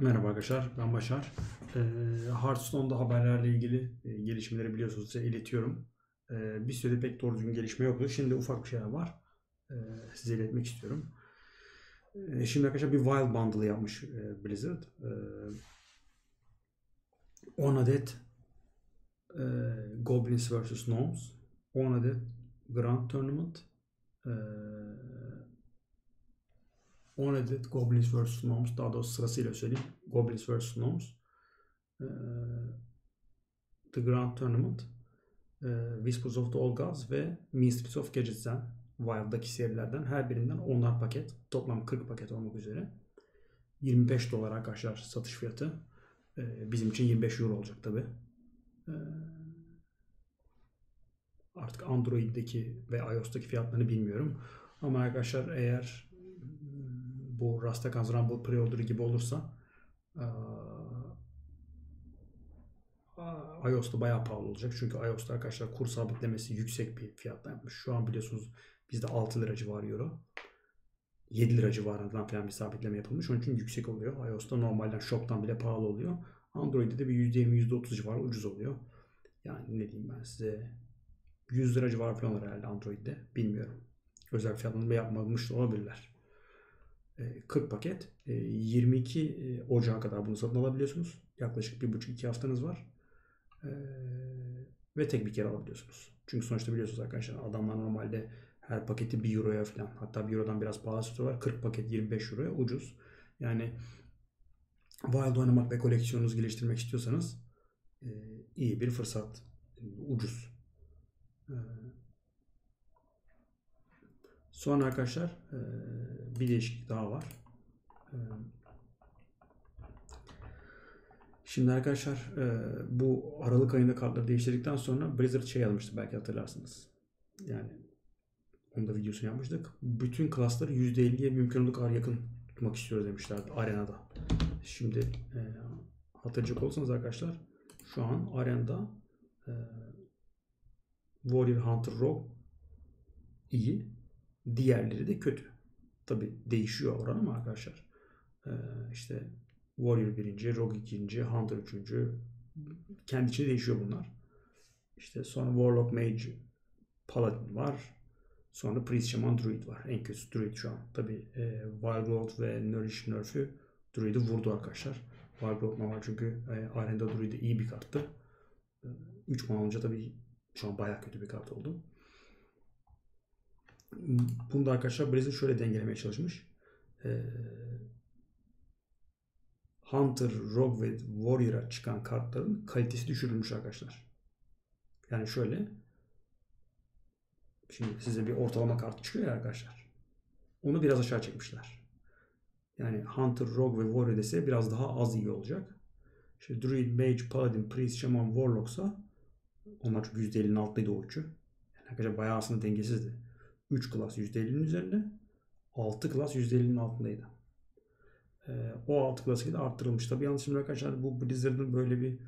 Merhaba arkadaşlar, ben Başar. Ee, Hearthstone'da haberlerle ilgili e, gelişmeleri biliyorsunuz size iletiyorum. Ee, bir süredir pek doğru düzgün gelişme yoktu. Şimdi ufak bir şeyler var. Ee, size iletmek istiyorum. Şimdi arkadaşlar bir Wild Bundle yapmış e, Blizzard. Ee, 10 adet e, Goblins vs. Gnomes, 10 adet Grand Tournament, e, 10 adet Goblins vs. Gnomes, daha doğrusu sırasıyla söyleyeyim. Goblins vs. Gnomes, e, The Grand Tournament, e, Whispers of the Old Gods ve Mysteries of Gadgets'ten Wild'daki serilerden her birinden 10'ar paket. Toplam 40 paket olmak üzere. 25 dolar arkadaşlar satış fiyatı. E, bizim için 25 euro olacak tabi. Artık Android'deki ve iOS'taki fiyatlarını bilmiyorum. Ama arkadaşlar eğer bu Rastakans Rumble pre-order gibi olursa aa, iOS'ta bayağı pahalı olacak. Çünkü iOS'ta arkadaşlar kur sabitlemesi yüksek bir fiyatla yapmış. Şu an biliyorsunuz bizde 6 lira civarı euro. 7 lira civarından falan bir sabitleme yapılmış. Onun için yüksek oluyor. iOS'ta normalden shop'tan bile pahalı oluyor. Android'de de bir %20 %30 civarı ucuz oluyor. Yani ne diyeyim ben size 100 lira civarı falan herhalde Android'de. Bilmiyorum. Özel fiyatlandırma yapmamış olabilirler. 40 paket. 22 Ocağı kadar bunu satın alabiliyorsunuz. Yaklaşık 1,5-2 haftanız var. Ve tek bir kere alabiliyorsunuz. Çünkü sonuçta biliyorsunuz arkadaşlar adamlar normalde her paketi 1 euroya falan hatta 1 eurodan biraz pahalı tutuyorlar. 40 paket 25 euroya ucuz. Yani Wild oynamak ve koleksiyonunuzu geliştirmek istiyorsanız iyi bir fırsat. Ucuz. Sonra arkadaşlar bir değişiklik daha var. Şimdi arkadaşlar bu Aralık ayında kartları değiştirdikten sonra Blizzard şey almıştı belki hatırlarsınız. Yani onu da videosunu yapmıştık. Bütün klasları %50'ye mümkün olduğu yakın tutmak istiyoruz demişlerdi arenada. Şimdi hatırlayacak olsanız arkadaşlar şu an arenada e, Warrior Hunter Rogue iyi. Diğerleri de kötü. Tabi değişiyor oran ama arkadaşlar. Ee, işte Warrior birinci, Rogue ikinci, Hunter üçüncü. Kendi içinde değişiyor bunlar. İşte sonra Warlock Mage, Paladin var. Sonra Priest Shaman Druid var. En kötüsü Druid şu an. Tabi e, Wild World ve Nourish Nerf'ü Druid'i vurdu arkadaşlar. Wild World normal çünkü e, Arenda Druid'e iyi bir karttı. 3 e, man olunca tabi şu an bayağı kötü bir kart oldu. Bunu da arkadaşlar Blizzard şöyle dengelemeye çalışmış. Ee, Hunter, Rogue ve Warrior'a çıkan kartların kalitesi düşürülmüş arkadaşlar. Yani şöyle şimdi size bir ortalama kart çıkıyor ya arkadaşlar. Onu biraz aşağı çekmişler. Yani Hunter, Rogue ve Warrior ise biraz daha az iyi olacak. İşte Druid, Mage, Paladin, Priest, Shaman, Warlock'sa onlar çok %50'nin altıydı o üçü. Yani arkadaşlar bayağı aslında dengesizdi. 3 klas %50'nin üzerinde. 6 klas %50'nin altındaydı. Ee, o 6 klası da arttırılmış. Tabi yanlış arkadaşlar bu Blizzard'ın böyle bir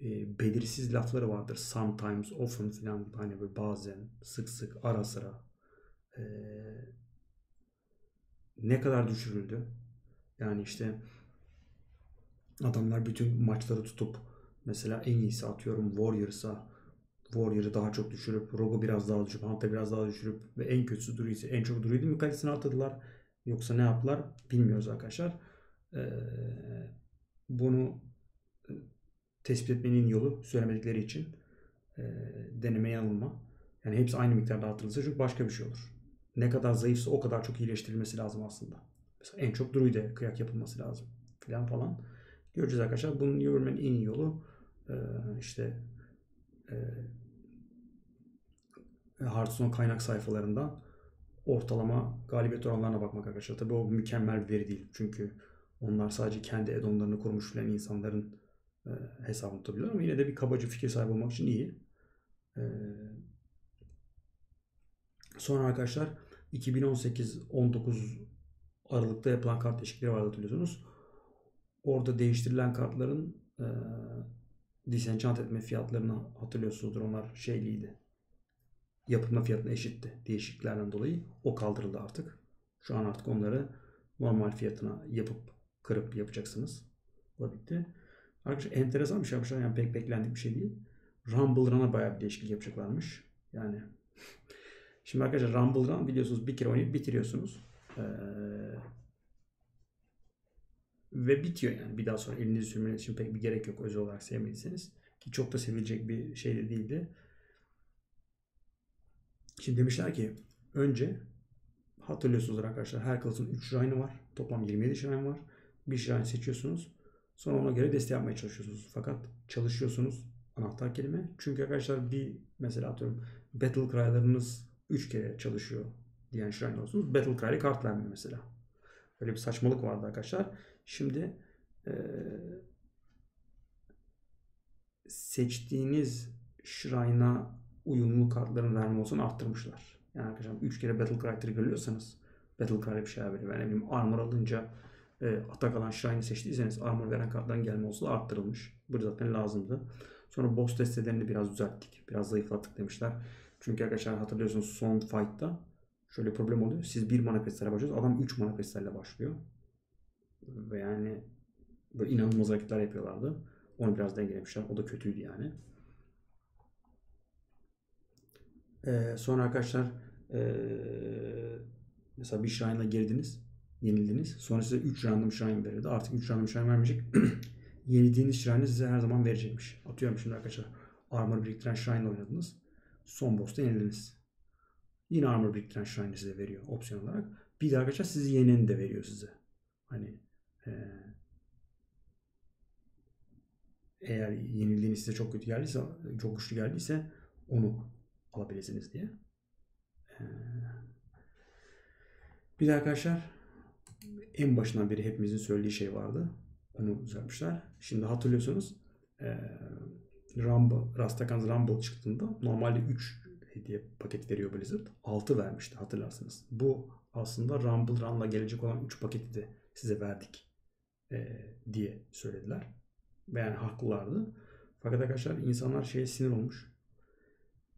e, belirsiz lafları vardır. Sometimes, often gibi hani böyle bazen, sık sık, ara sıra. E, ne kadar düşürüldü? Yani işte adamlar bütün maçları tutup mesela en iyisi atıyorum Warriors'a Warrior'ı daha çok düşürüp, Rogue'u biraz daha düşürüp, Hunter biraz daha düşürüp ve en kötüsü Druid'i en çok Druid'in mi kalitesini arttırdılar yoksa ne yaptılar bilmiyoruz arkadaşlar. Ee, bunu e, tespit etmenin yolu söylemedikleri için e, deneme yanılma. Yani hepsi aynı miktarda artırılsa çünkü başka bir şey olur. Ne kadar zayıfsa o kadar çok iyileştirilmesi lazım aslında. Mesela en çok Druid'e kıyak yapılması lazım. Falan falan. Göreceğiz arkadaşlar. Bunun görmenin en iyi yolu e, işte e, Hearthstone kaynak sayfalarından ortalama galibiyet oranlarına bakmak arkadaşlar. Tabii o mükemmel bir veri değil. Çünkü onlar sadece kendi addonlarını kurmuş filan insanların e, hesabını tutabiliyorlar ama yine de bir kabaca fikir sahibi olmak için iyi. E, sonra arkadaşlar 2018-19 Aralık'ta yapılan kart değişiklikleri vardı hatırlıyorsunuz. Orada değiştirilen kartların e, disenchant etme fiyatlarını hatırlıyorsunuzdur. Onlar şeyliydi. Yapılma fiyatına eşitti değişikliklerden dolayı. O kaldırıldı artık. Şu an artık onları normal fiyatına yapıp kırıp yapacaksınız. olabildi. Arkadaşlar enteresan bir şey yapmışlar. Yani pek beklendik bir şey değil. Rumble Run'a bayağı bir değişiklik yapacaklarmış. Yani şimdi arkadaşlar Rumble Run biliyorsunuz bir kere oynayıp bitiriyorsunuz. Ee, ve bitiyor yani. Bir daha sonra elinizi sürmeniz için pek bir gerek yok özel olarak sevmediyseniz. Ki çok da sevilecek bir şey de değildi. Şimdi demişler ki önce hatırlıyorsunuz arkadaşlar her klasın 3 shrine'ı var. Toplam 27 shrine var. Bir shrine seçiyorsunuz. Sonra ona göre deste yapmaya çalışıyorsunuz. Fakat çalışıyorsunuz anahtar kelime. Çünkü arkadaşlar bir mesela atıyorum Battle Cry'larınız 3 kere çalışıyor diyen shrine olsunuz. Battle Cry'le kart vermiyor mesela. Böyle bir saçmalık vardı arkadaşlar. Şimdi ee, seçtiğiniz shrine'a uyumlu kartların verme olsun arttırmışlar. Yani arkadaşlar 3 kere Battle Cry triggerlıyorsanız Battle Cry'e bir şeyler veriyor. Yani ne bileyim armor alınca e, atak alan Shrine'i seçtiyseniz armor veren karttan gelme olsa arttırılmış. Bu zaten lazımdı. Sonra boss destelerini biraz düzelttik. Biraz zayıflattık demişler. Çünkü arkadaşlar hatırlıyorsunuz son fight'ta şöyle problem oluyor. Siz 1 mana kristalle başlıyorsunuz. Adam 3 mana kristalle başlıyor. Ve yani böyle inanılmaz hareketler yapıyorlardı. Onu biraz dengelemişler. O da kötüydü yani. Ee, sonra arkadaşlar ee, mesela bir Shrine'la girdiniz. Yenildiniz. Sonra size 3 random Shrine verirdi. Artık 3 random Shrine vermeyecek. Yenildiğiniz Shrine'i size her zaman verecekmiş. Atıyorum şimdi arkadaşlar. Armor biriktiren Shrine'la oynadınız. Son boss'ta yenildiniz. Yine armor biriktiren Shrine'i size veriyor opsiyon olarak. Bir de arkadaşlar sizi yeneni de veriyor size. Hani eğer yenildiğiniz size çok kötü geldiyse, çok güçlü geldiyse onu alabilirsiniz diye. Ee, bir de arkadaşlar en başından beri hepimizin söylediği şey vardı. Onu düzeltmişler. Şimdi hatırlıyorsunuz e, Rumble, Rastakhan's Rumble çıktığında normalde 3 hediye paket veriyor Blizzard. 6 vermişti hatırlarsınız. Bu aslında Rumble Run'la gelecek olan 3 paketi de size verdik e, diye söylediler. Ve yani haklılardı. Fakat arkadaşlar insanlar şeye sinir olmuş.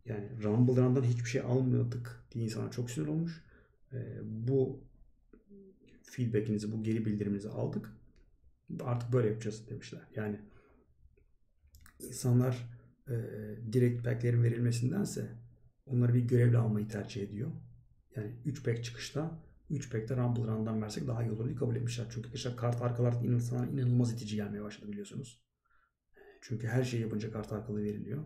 Yani Rumble Run'dan hiçbir şey almadık diye insanlar çok sinir olmuş. E, bu feedback'inizi, bu geri bildiriminizi aldık. Artık böyle yapacağız demişler. Yani insanlar e, direkt pack'lerin verilmesindense onları bir görevle almayı tercih ediyor. Yani 3 pack çıkışta 3 pack'te Rumble Run'dan versek daha iyi olur diye kabul etmişler. Çünkü arkadaşlar kart arkalar insanlara inanılmaz itici gelmeye başladı biliyorsunuz. Çünkü her şey yapınca kart arkalı veriliyor.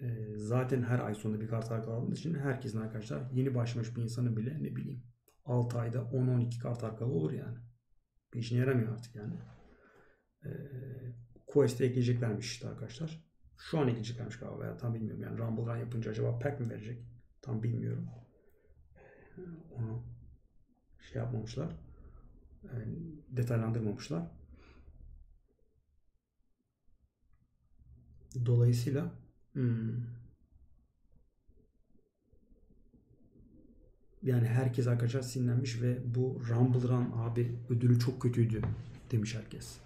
E, zaten her ay sonunda bir kart arkalı aldığınız için herkesin arkadaşlar yeni başlamış bir insanın bile ne bileyim 6 ayda 10-12 kart arkalı olur yani. Bir işine yaramıyor artık yani. Ee, Quest'e ekleyeceklermiş işte arkadaşlar. Şu an ekleyeceklermiş galiba veya tam bilmiyorum. Yani Rumble Run yapınca acaba pack mi verecek? Tam bilmiyorum. Onu şey yapmamışlar. Yani detaylandırmamışlar. Dolayısıyla hmm, yani herkes arkadaşlar sinirlenmiş ve bu Rumble Run abi ödülü çok kötüydü demiş herkes.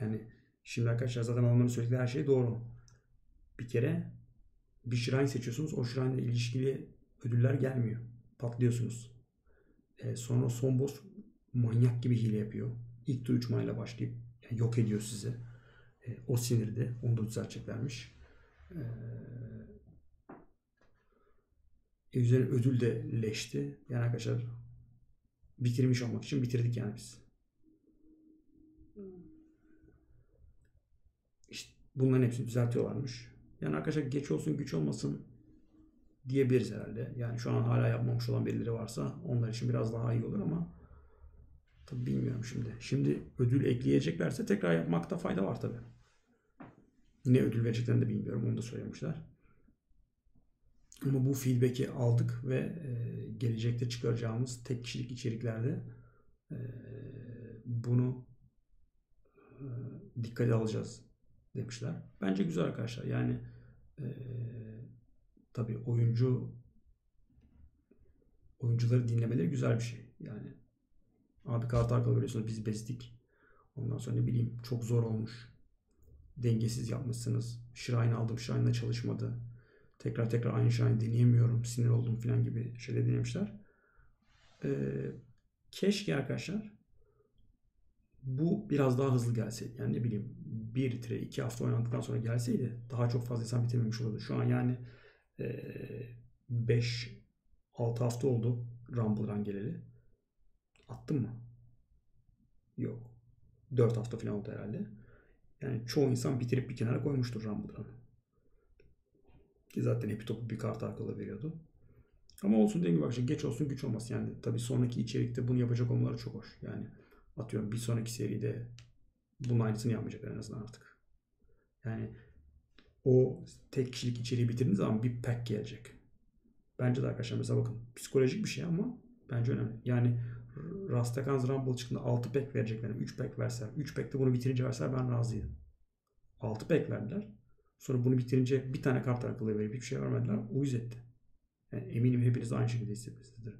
Yani şimdi arkadaşlar zaten onların söylediği her şey doğru. Bir kere bir shrine seçiyorsunuz. O ile ilişkili ödüller gelmiyor. Patlıyorsunuz. Ee, sonra son boss manyak gibi hile yapıyor. İlk tur 3 manayla başlayıp yani yok ediyor sizi. Ee, o sinirdi. Onu da düzelteceklermiş. Ee, e, üzerine ödül de leşti. Yani arkadaşlar bitirmiş olmak için bitirdik yani biz. İşte bunların hepsini düzeltiyorlarmış. Yani arkadaşlar geç olsun güç olmasın diyebiliriz herhalde. Yani şu an hala yapmamış olan birileri varsa onlar için biraz daha iyi olur ama tabi bilmiyorum şimdi. Şimdi ödül ekleyeceklerse tekrar yapmakta fayda var tabi. Ne ödül vereceklerini de bilmiyorum. Onu da söylemişler. Ama bu feedback'i aldık ve e, gelecekte çıkaracağımız tek kişilik içeriklerde e, bunu e, dikkate alacağız demişler. Bence güzel arkadaşlar. Yani e, tabii oyuncu oyuncuları dinlemeleri güzel bir şey. Yani abi kart arkalı veriyorsunuz biz bezdik. Ondan sonra ne bileyim çok zor olmuş. Dengesiz yapmışsınız. Shrine aldım. Shrine'la çalışmadı tekrar tekrar aynı şeyi deneyemiyorum, sinir oldum falan gibi şeyler denemişler. Ee, keşke arkadaşlar Bu biraz daha hızlı gelseydi. Yani ne bileyim 1 litre 2 hafta oynandıktan sonra gelseydi daha çok fazla insan bitirmemiş olurdu. Şu an yani 5 6 hafta oldu Rumble Run geleli. Attım mı? Yok. 4 hafta falan oldu herhalde. Yani çoğu insan bitirip bir kenara koymuştur Rumble Run'ı. Ki zaten hepi topu bir kart arkalı veriyordu. Ama olsun dediğim gibi geç olsun güç olmasın. Yani tabii sonraki içerikte bunu yapacak olmaları çok hoş. Yani atıyorum bir sonraki seride bunun aynısını yapmayacaklar en azından artık. Yani o tek kişilik içeriği bitirdiğiniz zaman bir pack gelecek. Bence de arkadaşlar mesela bakın psikolojik bir şey ama bence önemli. Yani Rastakans Rumble çıktığında 6 pack verecekler. 3 pack verseler. 3 pack de bunu bitirince verseler ben razıydım. 6 pack verdiler. Sonra bunu bitirince bir tane kart arkalığı verip hiçbir şey vermediler. Uyuz etti. Yani eminim hepiniz aynı şekilde hissetmişsinizdir.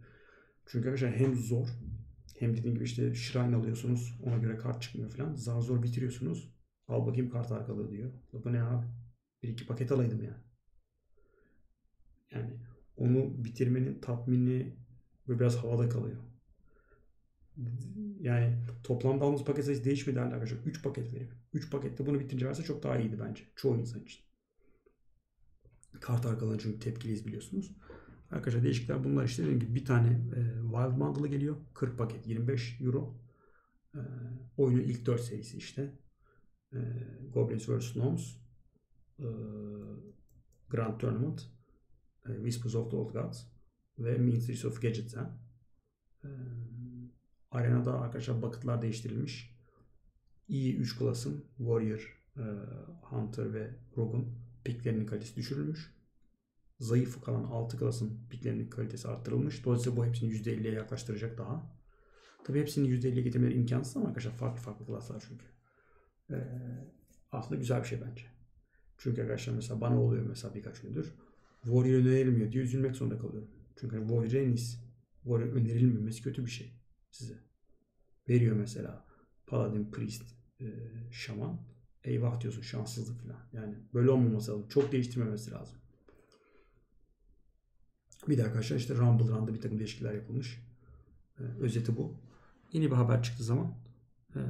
Çünkü arkadaşlar hem zor hem dediğim gibi işte shrine alıyorsunuz. Ona göre kart çıkmıyor falan. Zar zor bitiriyorsunuz. Al bakayım kart arkalığı diyor. Bu ne abi? Bir iki paket alaydım yani. Yani onu bitirmenin tatmini ve biraz havada kalıyor. Yani toplamda aldığımız paket sayısı değişmedi arkadaşlar. 3 paket verip 3 pakette bunu bitince verse çok daha iyiydi bence. Çoğu insan için. Kart arkalarını çünkü tepkiliyiz biliyorsunuz. Arkadaşlar değişiklikler bunlar işte dediğim gibi bir tane e, Wild Bundle'ı geliyor. 40 paket 25 euro. E, oyunun ilk 4 serisi işte. E, Goblins vs. Gnomes. Grand Tournament. Whispers of the Old Gods. Ve Ministries of Gadget'ten. Arenada arkadaşlar bucket'lar değiştirilmiş. İyi 3 klasın Warrior, Hunter ve Rogue'un piklerinin kalitesi düşürülmüş zayıf kalan 6 klasın piklerinin kalitesi arttırılmış. Dolayısıyla bu hepsini %50'ye yaklaştıracak daha. Tabii hepsini %50'ye getirmeleri imkansız ama arkadaşlar farklı farklı klaslar çünkü. Ee, aslında güzel bir şey bence. Çünkü arkadaşlar mesela bana oluyor mesela birkaç gündür. Warrior önerilmiyor diye üzülmek zorunda kalıyorum. Çünkü hani Warrior en iyisi. Warrior önerilmemesi kötü bir şey size. Veriyor mesela Paladin, Priest, e, Şaman. Eyvah diyorsun şanssızlık falan. Yani böyle olmaması lazım. Çok değiştirmemesi lazım. Bir de arkadaşlar işte Rumble Run'da bir takım değişiklikler yapılmış. Ee, özeti bu. Yeni bir haber çıktığı zaman e,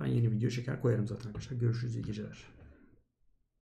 ben yeni video çeker koyarım zaten arkadaşlar. Görüşürüz iyi geceler.